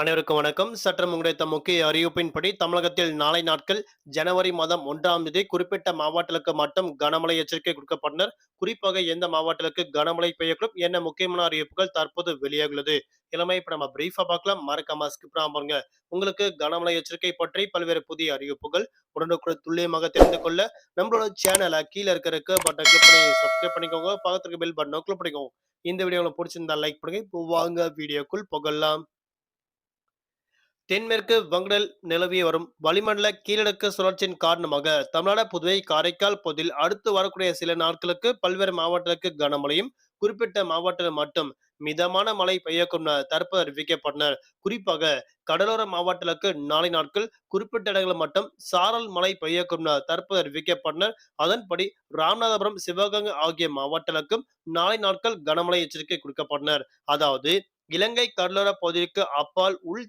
அனைவருக்கும் வணக்கம். சற்றம் கிடைத்த முக்கிய அறிவிப்பின்படி தமிழகத்தில் நாளை நாட்கள் ஜனவரி மாதம் ஒன்றாம் தேதி குறிப்பிட்ட மாவட்டங்களுக்கு மட்டும் கனமழை எச்சரிக்கை கொடுக்கப்பட்டனர். குறிப்பாக எந்த மாவட்டங்களுக்கு கனமழை பெய்யக்கூடும் என்ன முக்கியமான அறிவிப்புகள் தற்போது வெளியாகுள்ளது இளமை இப்ப நம்ம பிரீஃபா பார்க்கலாம். மறக்காம ஸ்கிப் பாருங்க. உங்களுக்கு கனமழை எச்சரிக்கை பற்றி பல்வேறு புதிய அறிவிப்புகள் உடனுக்குடன் துல்லியமாக தெரிந்து கொள்ள நம்மளோட சேனலை கீழே இருக்கிற பட்டன் கிளிக் பண்ணி சப்ஸ்கிரைப் பண்ணிக்கோங்க. பக்கத்துக்கு பெல் பட்டனை கிளிக் பண்ணிக்கோங்க. இந்த வீடியோ உங்களுக்கு பிடிச்சிருந்தா லைக் பண்ணுங்க. இப்போ வாங்க வீடியோக்குள் புகழலாம் தென்மேற்கு வங்கடல் நிலவி வரும் வளிமண்டல கீழடுக்கு சுழற்சியின் காரணமாக தமிழ்நாடு புதுவை காரைக்கால் பகுதியில் அடுத்து வரக்கூடிய சில நாட்களுக்கு பல்வேறு மாவட்டங்களுக்கு கனமழையும் குறிப்பிட்ட மாவட்டத்தில் மட்டும் மிதமான மழை பெய்யக்கும் தற்போது அறிவிக்கப்பட்டனர். குறிப்பாக கடலோர மாவட்டங்களுக்கு நாளை நாட்கள் குறிப்பிட்ட இடங்களில் மட்டும் சாரல் மழை பெய்யக்கும் தற்போது அறிவிக்கப்பட்டனர். அதன்படி ராமநாதபுரம் சிவகங்கை ஆகிய மாவட்டங்களுக்கும் நாளை நாட்கள் கனமழை எச்சரிக்கை கொடுக்கப்பட்டனர். அதாவது இலங்கை கடலோர பகுதிக்கு அப்பால் உள்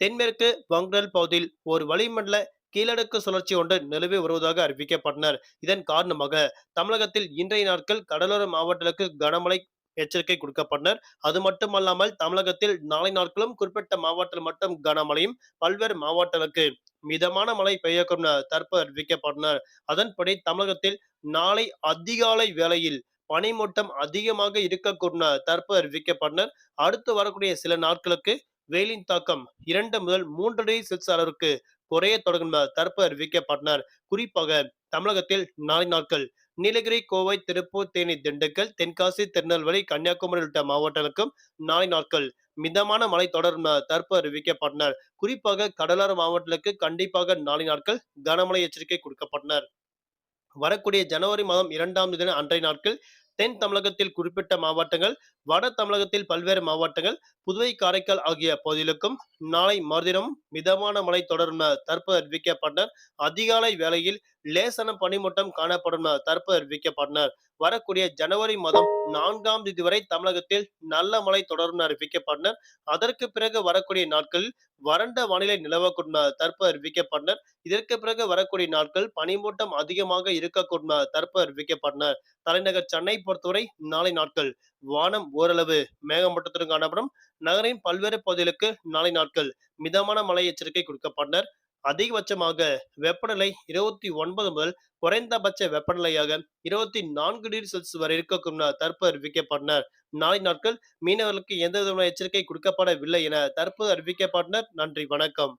தென்மேற்கு வங்கடல் பகுதியில் ஒரு வளிமண்டல கீழடுக்கு சுழற்சி ஒன்று நிலவி வருவதாக அறிவிக்கப்பட்டனர். இதன் காரணமாக தமிழகத்தில் இன்றைய நாட்கள் கடலோர மாவட்டங்களுக்கு கனமழை எச்சரிக்கை கொடுக்கப்பட்டனர். அது மட்டுமல்லாமல் தமிழகத்தில் நாளை நாட்களும் குறிப்பிட்ட மாவட்டத்தில் மட்டும் கனமழையும் பல்வேறு மாவட்டங்களுக்கு மிதமான மழை பெய்யக்கும் தற்போது அறிவிக்கப்பட்டனர். அதன்படி தமிழகத்தில் நாளை அதிகாலை வேளையில் பனிமூட்டம் அதிகமாக இருக்கக்கூடும் தற்போது அறிவிக்கப்பட்டனர். அடுத்து வரக்கூடிய சில நாட்களுக்கு வெயிலின் தாக்கம் இரண்டு முதல் மூன்று டிகிரி செல்சியஸ் அளவிற்கு குறைய தொடங்கும் தற்போது அறிவிக்கப்பட்டனர். குறிப்பாக தமிழகத்தில் நாளை நாட்கள் நீலகிரி கோவை திருப்பூர் தேனி திண்டுக்கல் தென்காசி திருநெல்வேலி கன்னியாகுமரி உள்ளிட்ட மாவட்டங்களுக்கும் நாளை நாட்கள் மிதமான மழை தொடரும் தற்போது அறிவிக்கப்பட்டனர். குறிப்பாக கடலோர மாவட்டங்களுக்கு கண்டிப்பாக நாளை நாட்கள் கனமழை எச்சரிக்கை கொடுக்கப்பட்டனர். வரக்கூடிய ஜனவரி மாதம் இரண்டாம் தேதி அன்றைய நாட்கள் தென் தமிழகத்தில் குறிப்பிட்ட மாவட்டங்கள் வட தமிழகத்தில் பல்வேறு மாவட்டங்கள் புதுவை காரைக்கால் ஆகிய பகுதிகளுக்கும் நாளை மறுதினம் மிதமான மழை தொடரும் தற்போது அறிவிக்கப்பட்ட அதிகாலை வேளையில் லேசன பனிமூட்டம் காணப்படும் தற்போது அறிவிக்கப்பட்டனர். வரக்கூடிய ஜனவரி மாதம் நான்காம் தேதி வரை தமிழகத்தில் நல்ல மழை தொடரும் அறிவிக்கப்பட்டனர். அதற்கு பிறகு வரக்கூடிய நாட்களில் வறண்ட வானிலை நிலவக்கூடும் தற்போது அறிவிக்கப்பட்டனர். இதற்கு பிறகு வரக்கூடிய நாட்கள் பனிமூட்டம் அதிகமாக இருக்கக்கூடும் தற்போது அறிவிக்கப்பட்டனர். தலைநகர் சென்னை பொறுத்தவரை நாளை நாட்கள் வானம் ஓரளவு மேகமூட்டத்துடன் காணப்படும். நகரின் பல்வேறு பகுதிகளுக்கு நாளை நாட்கள் மிதமான மழை எச்சரிக்கை கொடுக்கப்பட்டனர். அதிகபட்சமாக வெப்பநிலை இருபத்தி ஒன்பது முதல் குறைந்தபட்ச வெப்பநிலையாக இருபத்தி நான்கு டிகிரி செல்சியஸ் வரை இருக்கக்கும் தற்போது அறிவிக்கப்பட்டனர். நாளை நாட்கள் மீனவர்களுக்கு எந்த விதமான எச்சரிக்கை கொடுக்கப்படவில்லை என தற்போது அறிவிக்கப்பட்டனர். நன்றி வணக்கம்.